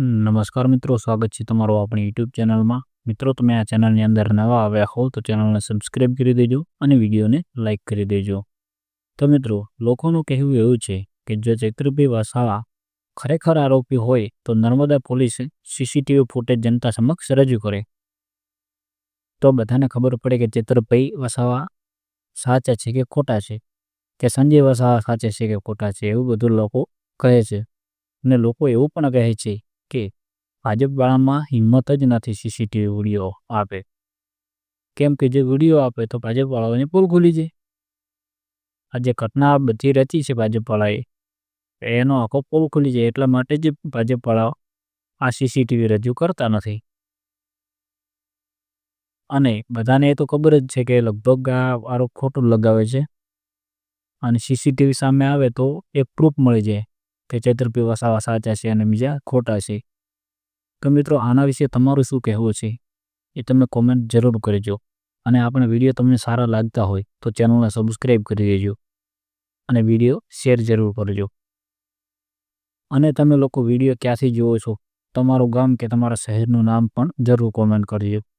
નમસ્કાર મિત્રો, સ્વાગત છે તમારું આપણી યુટ્યુબ ચેનલમાં. મિત્રો, તમે આ ચેનલની અંદર નવા આવ્યા હોવ તો ચેનલને સબસ્ક્રાઇબ કરી દેજો અને વિડીયોને લાઇક કરી દેજો. તો મિત્રો, લોકોનું કહેવું એવું છે કે જો ચૈત્રભાઈ વસાવા ખરેખર આરોપી હોય તો નર્મદા પોલીસે સીસીટીવી ફૂટેજ જનતા સમક્ષ રજૂ કરે. તો બધાને ખબર પડે કે ચૈત્રભાઈ વસાવા સાચા છે કે ખોટા છે? કે સંજય વસાવા સાચા છે કે ખોટા છે? એવું બધું લોકો કહે છે. અને લોકો એવું પણ કહે છે ભાજપવાળામાં હિંમત જ નથી સીસીટીવી વીડિયો આપે. કેમ કે જે વીડિયો આપે તો ભાજપવાળાઓને પોલ ખુલી જાય. આ જે ઘટના બધી રચી છે ભાજપવાળાએ એનો આખો પોલ ખુલી જાય એટલા માટે જ ભાજપવાળાઓ આ સીસીટીવી રજૂ કરતા નથી. અને બધાને એ તો ખબર જ છે કે લગભગ આ આરોપ ખોટું લગાવે છે. અને સીસીટીવી સામે આવે તો એક પ્રૂફ મળી જાય કે ચૈત્રભાઈ વસાવા સાચા છે અને બીજા ખોટા છે. તો મિત્રો, આના વિશે તમારું શું કહેવું છે? એ તમે કોમેન્ટ જરૂર કરજો. અને આપણે વીડિયો તમને સારા લાગતા હોય, તો ચેનલને સબસ્ક્રાઈબ કરી દેજો. અને વીડિયો શેર જરૂર કરજો. અને તમે લોકો વીડિયો ક્યાંથી જુઓ છો? તમારું ગામ કે તમારા શહેરનું નામ પણ જરૂર કોમેન્ટ કરજો.